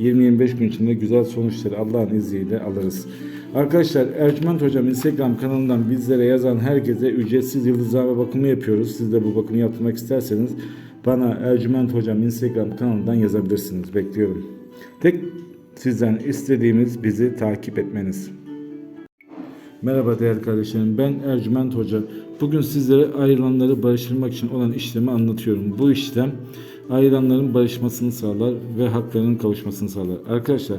20-25 gün içinde güzel sonuçları Allah'ın izniyle alırız. Arkadaşlar Ercüment Hocam Instagram kanalından bizlere yazan herkese ücretsiz yıldızlama bakımı yapıyoruz. Siz de bu bakımı yaptırmak isterseniz bana Ercüment Hocam Instagram kanalından yazabilirsiniz. Bekliyorum. Tek sizden istediğimiz bizi takip etmeniz. Merhaba değerli kardeşlerim. Ben Ercüment Hoca. Bugün sizlere ayrılanları barıştırmak için olan işlemi anlatıyorum. Bu işlem ayrılanların barışmasını sağlar ve haklarının kavuşmasını sağlar. Arkadaşlar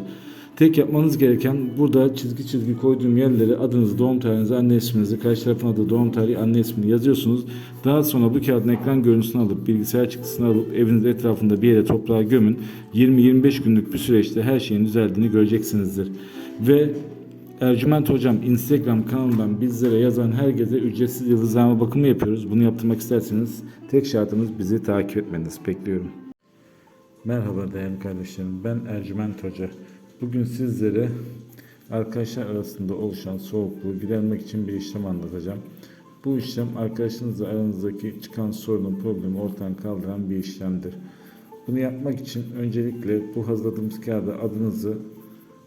tek yapmanız gereken burada çizgi çizgi koyduğum yerlere adınızı, doğum tarihinizi, anne isminizi, karşı tarafın adı, doğum tarihi, anne ismini yazıyorsunuz. Daha sonra bu kağıdın ekran görüntüsünü alıp bilgisayar çıktısını alıp evinizin etrafında bir yere toprağa gömün. 20-25 günlük bir süreçte her şeyin düzeldiğini göreceksinizdir. Ve Ercüment Hocam Instagram kanalından bizlere yazan herkese ücretsiz yıldızlama bakımı yapıyoruz. Bunu yaptırmak isterseniz tek şartımız bizi takip etmeniz. Bekliyorum. Merhaba değerli kardeşlerim. Ben Ercüment Hoca. Bugün sizlere arkadaşlar arasında oluşan soğukluğu gidermek için bir işlem anlatacağım. Bu işlem arkadaşınızla aranızdaki çıkan sorunun problemi ortadan kaldıran bir işlemdir. Bunu yapmak için öncelikle bu hazırladığımız kağıda adınızı,